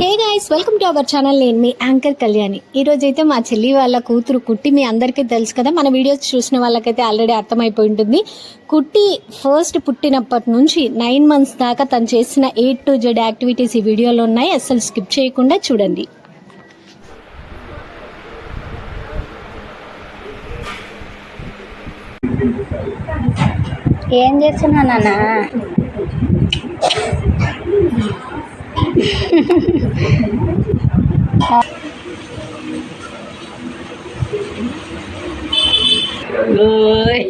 Hey guys welcome to our channel నేను మీ anchor Kalyani. ఈ రోజు అయితే మా చెల్లి వాళ్ళ కూతురు కుట్టి మీ అందరికీ తెలుసు కదా. మన వీడియోస్ చూసిన వాళ్ళకైతే ఆల్రెడీ అర్థమైపోయి ఉంటుంది. కుట్టి ఫస్ట్ పుట్టినప్పటి నుంచి నైన్ మంత్స్ దాకా తను చేసిన ఎయిట్ టు జెడ్ యాక్టివిటీస్ ఈ వీడియోలో ఉన్నాయి. అస్సలు స్కిప్ చేయకుండా చూడండి. ఏం చేస్తున్నా నాన్న? 好。good.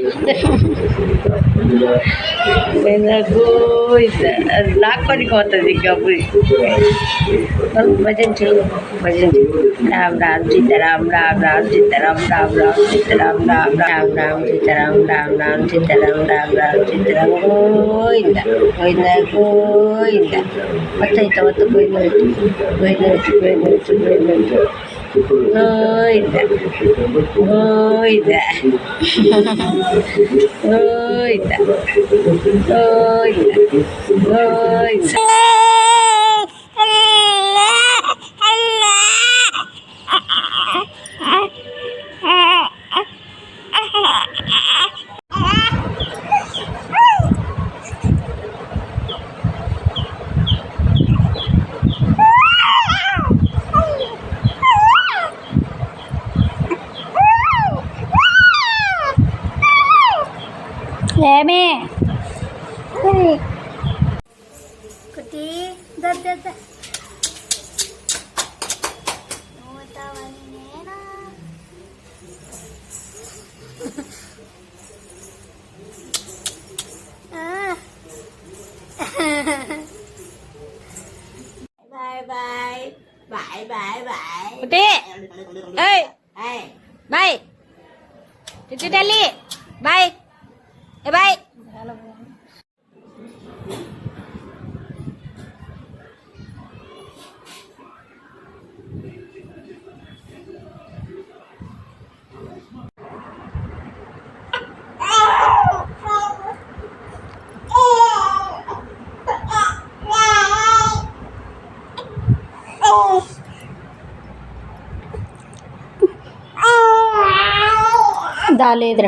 When I go, lock on the recovery. भजन चलो भजन राम राम सीता राम राम राम सीता राम राम राम सीता राम राम राम राम सीता राम राम राम सीता राम राम राम सीता राम गोविंद गोविंद गोविंद ಮತ್ತೆ ಆಯ್ತು ಅವತ್ತು Govinda Govinda Govinda Govinda Goida. Goida. Goida. Goida. Goida. แหละแม่กุฏิดัดดัดดัด bảy bảy bảy một tí. Ê. Bay. Đi đi đi bay. ए भाई। दाल इधर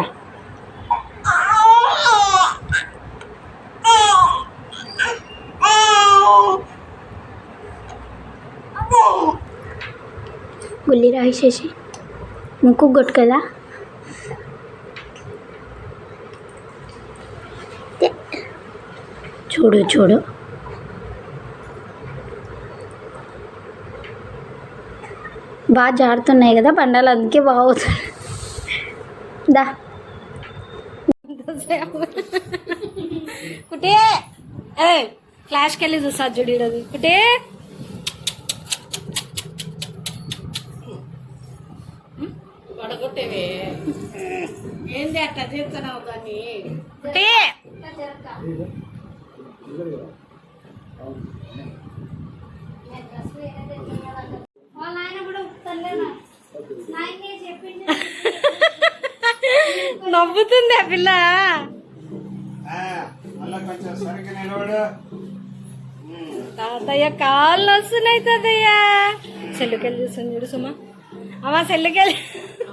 खोल शेषी मुकुट कला छोड़ो छोड़ो। बा जारतना तो कदा पड़ा अंदे बहुत दुटे फ्लाश के चूसा तो जुड़ी कुटे। ఏంది అట్లా చేస్తున్నావు దాన్ని? నవ్వుతుంది ఆ పిల్ల. తాతయ్య కాళ్ళు వస్తున్నాయి తాతయ్య. సెల్లుకెళ్ళి చూసాను చూడు సుమా. అమ్మా సెల్లుకెళ్ళి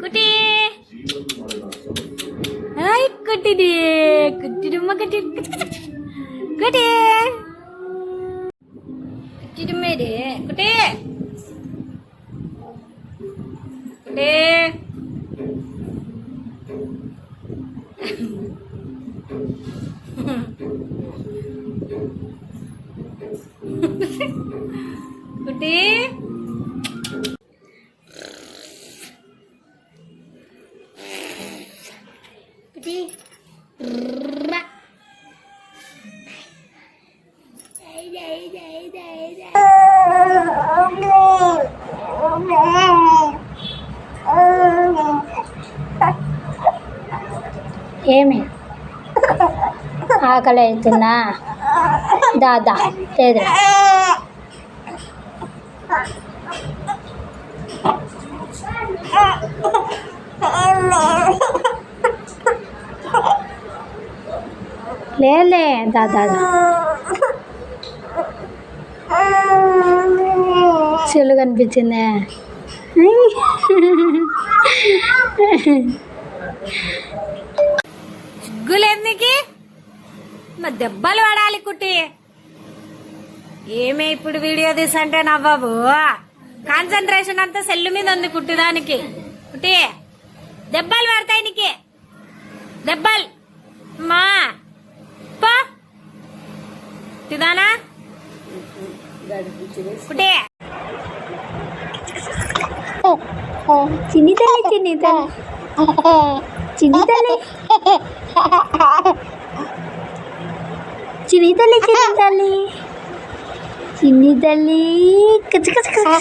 Kuti. Hai kuti di. Kuti rumah kuti. Kuti. Kuti rumah di. Kuti. Kuti. Ha, ha, ha. ఏమి? ఆకలి అవుతున్నా దాదా లేదా లేలే దాదా చెల్లు కనిపించిందే. ఎందుకి మా దెబ్బలు పడాలి కుట్టి. ఏమే ఇప్పుడు వీడియో తీసంటే నవ్వవు? కాన్సన్ట్రేషన్ అంతా సెల్లు మీద ఉంది కుట్టిదానికి కుట్టి దెబ్బలు పడతాయి నీకే. దెబ్బలు. మా పో తిదానా కుట్టి చిన్ని తల్లి చిన్ని తల్లి. చిన్ని తల్లి. చిన్ని తల్లి చిన్ని తల్లి. చిన్ని తల్లి. కచ్చ కచ్చ కచ్చ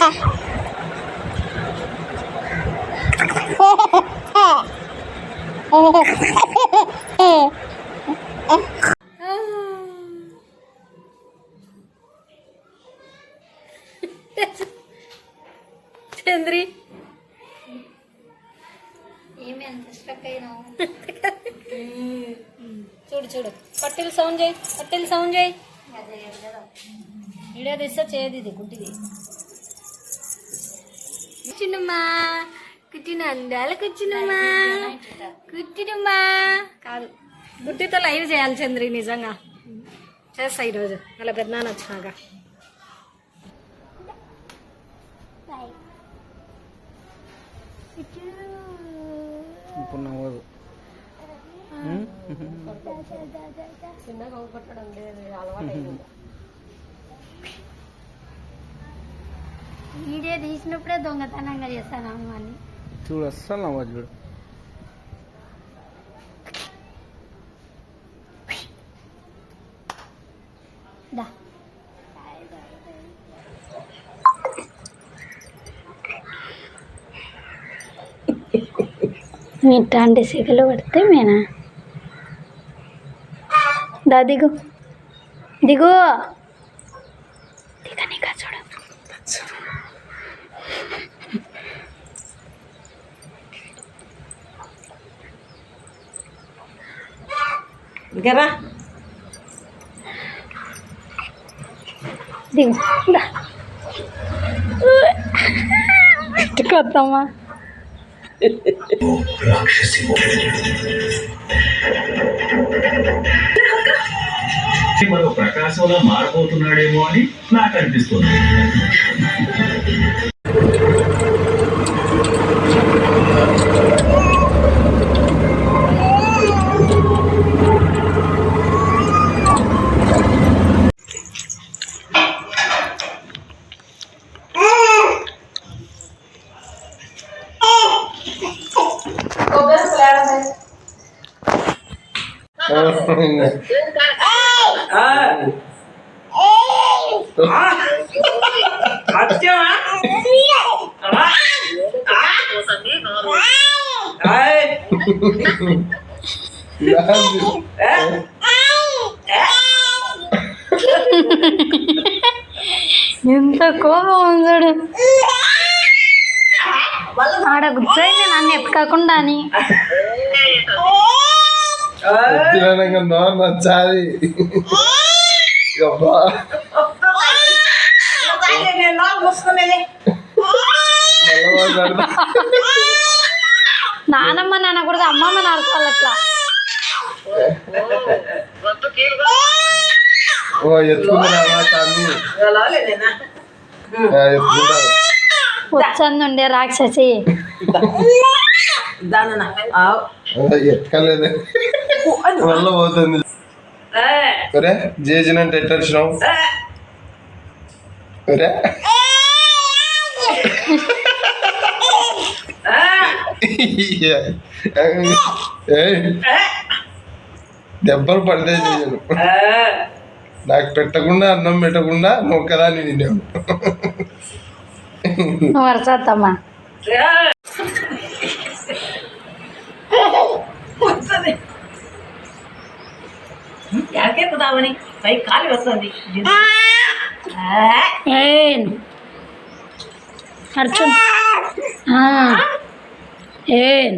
అయినావు? చూడు చూడు. పట్టెలు సౌండ్ చేయి పట్టెలు సౌండ్ చేయి. వీడియో తీస్తే చేయదు ఇది గుడ్డిది. కూర్చున్నమ్మా కూర్చుని అందాల కూర్చున్నమ్మా కూర్చున్నమ్మా కాదు. గుడ్డితో లైవ్ చేయాలి చంద్రి నిజంగా. చేస్తా ఈరోజు. అలా పెద్దనాన్న వచ్చినాక ఇప్పుడు నవ్వదు వీడియో తీసినప్పుడే దొంగతనంగా చేస్తాను అమ్మని చూడు అస్సలు నవ్వదు చూడు. దా. ఇట్లాంటి సిగలు పడితే మేనా? దా దిగు దిగు దిగ నీకా చూడు ఇంకరా దిగు పెట్టుకోద్దమ్మా మరో ప్రకాశంలా మారబోతున్నాడేమో అని నాకు అనిపిస్తుంది. ఎంత కోపం ఉందడు. ఆడ కూర్చొని నన్ను ఎత్తుకోకుండా అని. తినగా నానమ్మ నాన్న కూడా అమ్మమ్మ నరకాలి అట్లా. ఓ ఎత్తుకున్నావా తమ్మి? ఆ, ఎత్తుకున్నాడు వచ్చంది ఉండే రాక్షసి ఎత్తుకలేదు మళ్ళీ పోతుంది. ఒరే చేసినంటే ఎట్లా వచ్చినావు ఒరే. దెబ్బలు పడితే చేయను. నాకు పెట్టకుండా అన్నం పెట్టకుండా నొక్కదాన్ని నిన్ను నువ్వు వరసత్తమ్మా ఎక్కెక్కుదామని పై కాలు వస్తుంది. ఏన్ అర్జున్. ఆ. ఏన్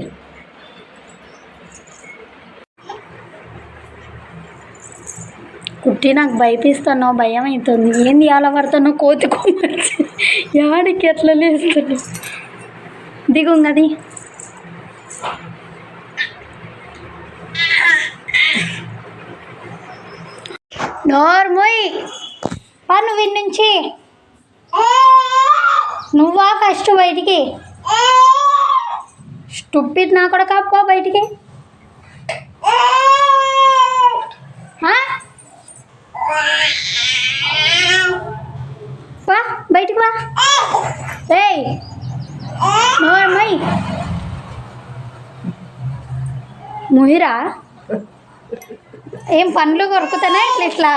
కుట్టి నాకు భయపిస్తాను భయం అవుతుంది ఏంది అలా పడుతున్నావు కోతి కొమ్మచ్చి యాడికి ఎట్లా లేస్తున్నావు దిగుంగది అది నోర్మోయ్ పా నువ్వు నుంచి నువ్వా ఫస్ట్ బయటికి? స్టూపిడ్ నా కూడా కాపో బయటికి? వా బయటికి వా ఏయ్. నోర్మోయ్ ముహిరా ఏం పండ్లు కొరుకుతానే ఇట్లా ఇట్లా?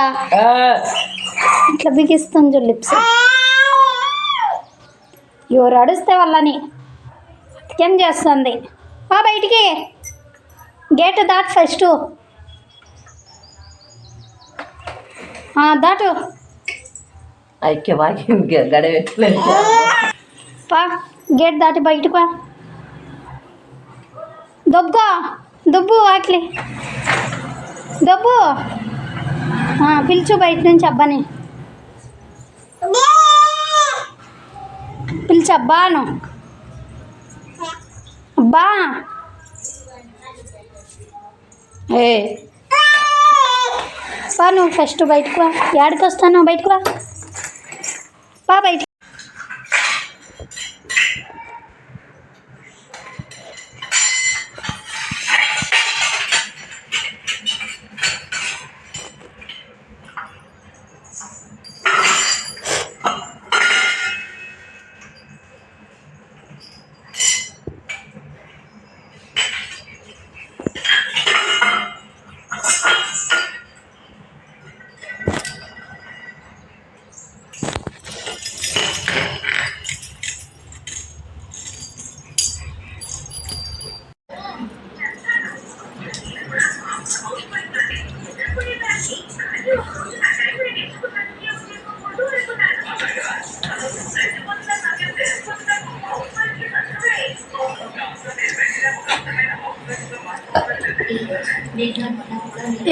ఇట్లా బిగిస్తుంది లిప్స్. ఎవరు అడిస్తే వాళ్ళని. ఏం చేస్తుంది. పా బయటికి. గేట్ దాట్ ఫస్ట్. ఆ, దాటు. ఐక్య గడవెట్టలేదు. పా గేట్ దాటి బయటకు పా. దొబ్బు దొబ్బు వాకిలి. దొబ్బు. ఆ, పిలుచు బయట నుంచి అబ్బాని. పిలిచు అబ్బాను అబ్బా ఏ పా నువ్వు ఫస్ట్ బయటకు రా ఏడికి వస్తాను బయటకు రా పా బయట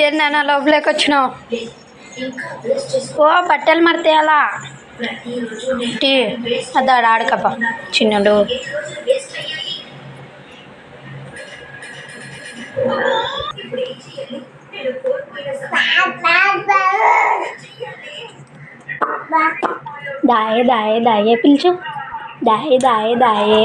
ఏందన్నా లోపలికి వచ్చినావు ఓ బట్టలు అలా టీ అదాడు ఆడకప్ప చిన్నడు. దాయే దాయే దాయే పిలుచు. దాయే దాయే దాయే.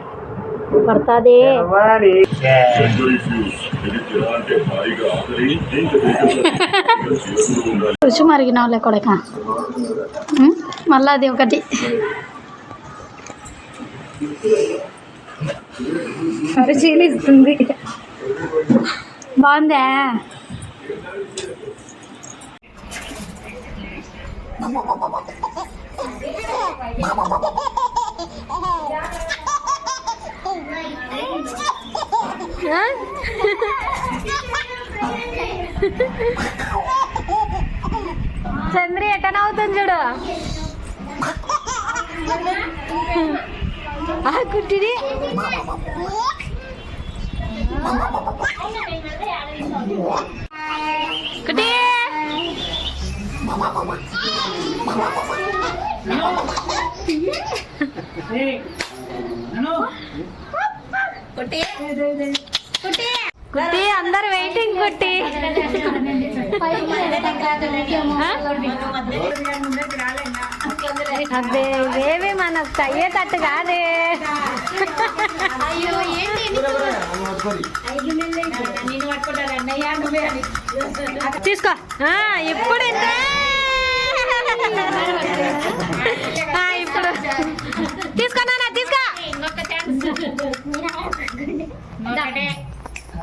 పడుతుంది రుచి మరిగినావులే కొడక ఉం? మళ్ళా అది ఒకటి పరిశీలిస్తుంది బాగుందా చంద్రి ఎట్ట నవ్వుతుంది చూడు? ఆ కుట్టిది. కుట్టి. కుట్టి. అందరు వెయిటింగ్ కుట్టి. అదే ఇవేవి మనకు అయ్యేటట్టు కాదే. తీసుకో. ఇప్పుడు ఇప్పుడు. తీసుకో నాన్న తీసుకో.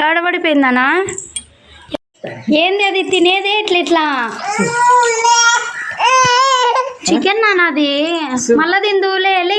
ఏడబడిపోయిందనా ఏంది అది? తినేదే ఇట్లా ఇట్లా. చికెన్ నాన్న అది? మళ్ళా తిందులే లే.